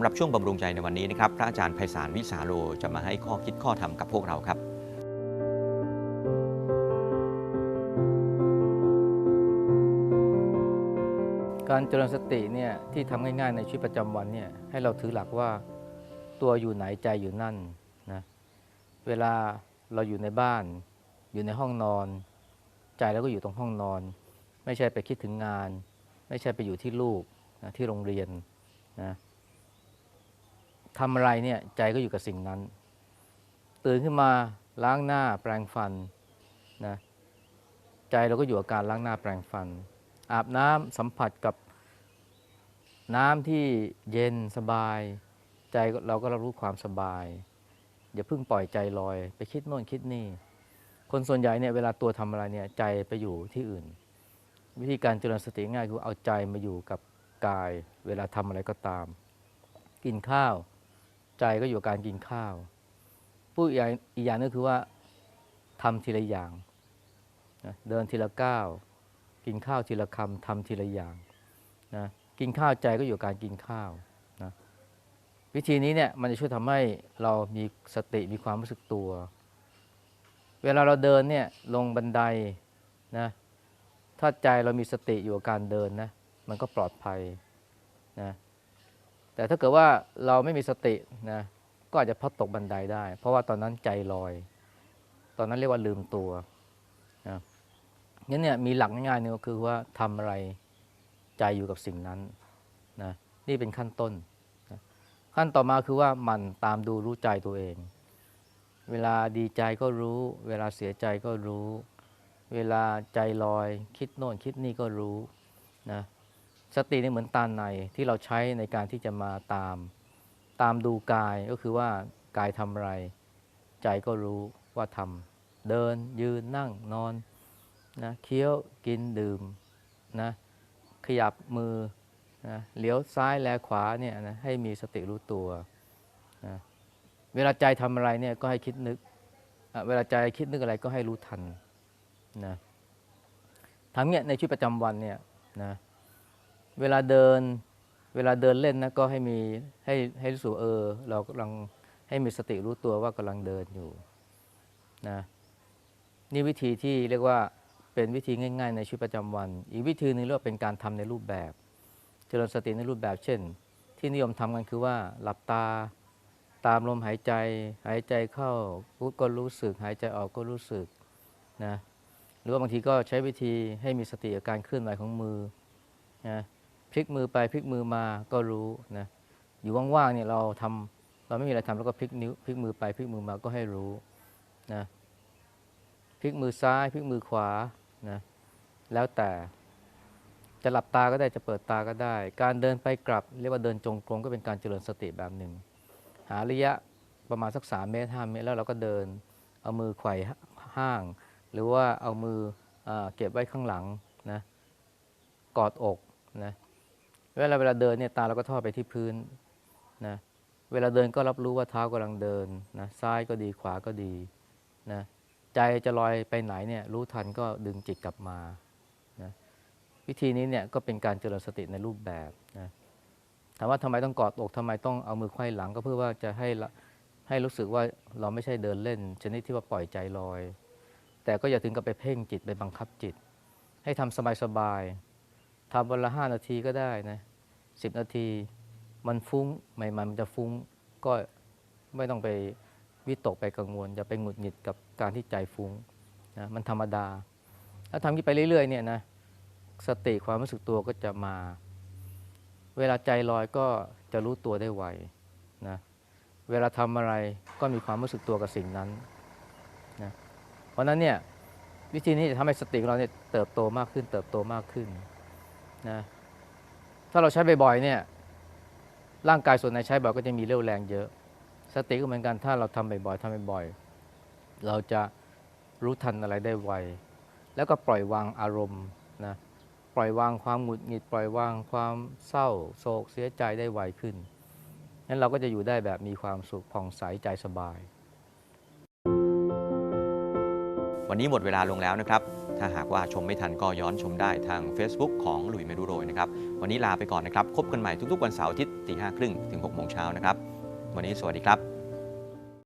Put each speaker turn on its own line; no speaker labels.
ำหรับช่วงบำรุงใจในวันนี้นะครับพระอาจารย์ไพศาลวิสาโลจะมาให้ข้อคิดข้อธรรมกับพวกเราครับ
การเจริญสติเนี่ยที่ทำง่ายๆในชีวิตประจำวันเนี่ยให้เราถือหลักว่าตัวอยู่ไหนใจอยู่นั่นนะเวลาเราอยู่ในบ้าน อยู่ในห้องนอน ใจเราก็อยู่ตรงห้องนอน ไม่ใช่ไปคิดถึงงาน ไม่ใช่ไปอยู่ที่ลูกนะที่โรงเรียนนะ ทำอะไรเนี่ยใจก็อยู่กับสิ่งนั้น ตื่นขึ้นมาล้างหน้าแปรงฟันนะใจเราก็อยู่กับการล้างหน้าแปรงฟัน อาบน้ำสัมผัสกับน้ำที่เย็นสบาย ใจเราก็รับรู้ความสบาย อย่าเพิ่งปล่อยใจลอย ไปคิดโน่นคิดนี่ คนส่วนใหญ่เนี่ยเวลาตัวทำอะไรเนี่ยใจไปอยู่ที่อื่น วิธีการเจริญสติง่ายคือเอาใจมาอยู่กับกาย เวลาทำอะไรก็ตาม กินข้าว ใจก็อยู่กับการกินข้าวพูดอีกอย่างอีอย่างนึงคือว่าทำทีละอย่างนะเดินทีละก้าวกินข้าวทีละคำทำทีละอย่างนะกินข้าวใจก็อยู่กับการกินข้าวนะวิธีนี้เนี่ยมันจะช่วยทำให้เรามีสติมีความรู้สึกตัว เวลาเราเดินเนี่ยลงบันไดนะถ้าใจเรามีสติอยู่กับการเดินนะมันก็ปลอดภัยนะ แต่ถ้าเกิดว่าเราไม่มีสตินะก็อาจจะพลัดตกบันไดได้ เพราะว่าตอนนั้นใจลอย ตอนนั้นเรียกว่าลืมตัวนะงั้นเนี่ยมีหลักง่ายๆนี่ยก็คือว่าทำอะไรใจอยู่กับสิ่งนั้นนะนี่เป็นขั้นต้นนะขั้นต่อมาคือว่าหมันตามดูรู้ใจตัวเอง เวลาดีใจก็รู้ เวลาเสียใจก็รู้ เวลาใจลอย คิดโน่นคิดนี่ก็รู้นะ สตินี่เหมือนตาในที่เราใช้ในการที่จะมาตาม ตามดูกายก็คือว่ากายทำอะไร ใจก็รู้ว่าทำเดินยืนนั่งนอนนะเคี้ยวกินดื่มนะขยับมือนะเลี้ยวซ้ายแลขวาเนี่ยนะให้มีสติรู้ตัวนะเวลาใจทำอะไรเนี่ยก็ให้คิดนึกอะเวลาใจคิดนึกอะไรก็ให้รู้ทันนะทำเนี่ยในชีวิตประจำวันเนี่ยนะ เวลาเดิน เวลาเดินเล่นนะก็ให้มีให้ให้รู้สึกเออ เรากำลังให้มีสติรู้ตัวว่ากำลังเดินอยู่นะนี่วิธีที่เรียกว่าเป็นวิธีง่ายๆ ในชีวิตประจำวัน อีกวิธีหนึงเรียกว่าเป็นการทำในรูปแบบ เจริญสติในรูปแบบ เช่น ที่นิยมทำกันคือว่าหลับตาตามลมหายใจ หายใจเข้าก็รู้สึก หายใจออกก็รู้สึกนะหรือว่าบางทีก็ใช้วิธีให้มีสติกับการเคลื่อนไหวของมือนะ พลิกมือไปพลิกมือมาก็รู้นะอยู่ว่างๆเนี่ยเราทำเราไม่มีอะไรทำแล้วก็พลิกนิ้วพลิกมือไปพลิกมือมาก็ให้รู้นะพลิกมือซ้ายพลิกมือขวานะแล้วแต่จะหลับตาก็ได้จะเปิดตาก็ได้ การเดินไปกลับ เรียกว่าเดินจงกรมก็เป็นการเจริญสติแบบหนึ่ง หาระยะประมาณสักสามเมตรห้าเมตรแล้วเราก็เดินเอามือไขว่ห้าง หรือว่าเอามืออเก็บไว้ข้างหลังนะกอดอกนะ เวลาเวลาเดินเนี่ยตาเราก็ทอดไปที่พื้นนะเวลาเดินก็รับรู้ว่าเท้ากำลังเดินนะซ้ายก็ดีขวาก็ดีนะใจจะลอยไปไหนเนี่ยรู้ทันก็ดึงจิตกลับมานะวิธีนี้เนี่ยก็เป็นการเจริญสติในรูปแบบนะถามว่าทำไมต้องกอดอกทำไมต้องเอามือไขว้หลังก็เพื่อว่าจะให้ให้รู้สึกว่าเราไม่ใช่เดินเล่น ชนิดที่ว่าปล่อยใจลอย แต่ก็อย่าถึงกับไปเพ่งจิตไปบังคับจิต ให้ทำสบายๆ ทำวันละห้านาทีก็ได้นะสิบนาทีมันฟุ้งใหม่ๆมันจะฟุ้งก็ไม่ต้องไปวิตกไปกังวลอย่าไปหงุดหงิดกับการที่ใจฟุ้งนะมันธรรมดา ถ้าทำนี้ไปเรื่อยๆเนี่ยนะสติความรู้สึกตัวก็จะมา เวลาใจลอยก็จะรู้ตัวได้ไวนะเวลาทำอะไรก็มีความรู้สึกตัวกับสิ่งนั้นนะเพราะฉะนั้นเนี่ยวิธีนี้จะทำให้สติของเราเนี่ยเติบโตมากขึ้น เติบโตมากขึ้น นะถ้าเราใช้บ่อยๆเนี่ยร่างกายส่วนไหนใช้บ่อยก็จะมีเรี่ยวแรงเยอะ สติก็เหมือนกันถ้าเราทำบ่อยๆทำบ่อยๆเราจะรู้ทันอะไรได้ไวแล้วก็ปล่อยวางอารมณ์นะปล่อยวางความหงุดหงิด ปล่อยวางความเศร้าโศกเสียใจได้ไวขึ้นงั้นเราก็จะอยู่ได้แบบมีความสุขผ่องใสใจสบาย
วันนี้หมดเวลาลงแล้วนะครับ ถ้าหากว่าชมไม่ทันก็ย้อนชมได้ทาง Facebook ของหลุยเมดูโรยนะครับ วันนี้ลาไปก่อนนะครับ พบกันใหม่ทุกๆวันเสาร์อาทิตย์ตีห้าครึ่งถึง6โมงเช้านะครับ วันนี้สวัสดีครับ